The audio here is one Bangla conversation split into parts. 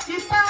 কৃপা করে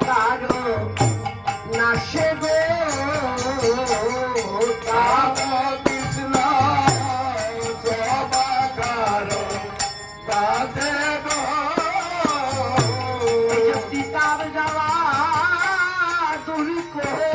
কারও কাছে গো পিতার যাওয়া দূর করিতে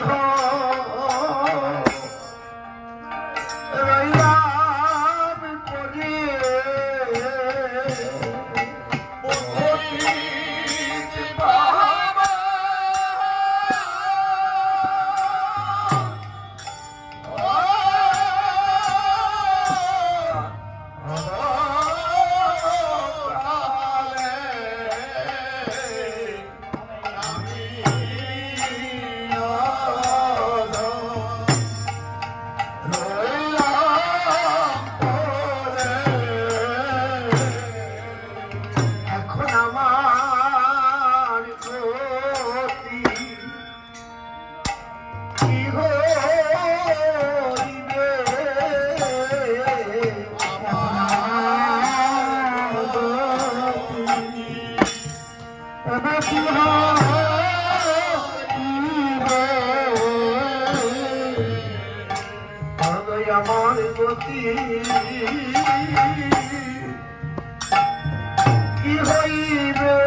রাধা কি হইবে?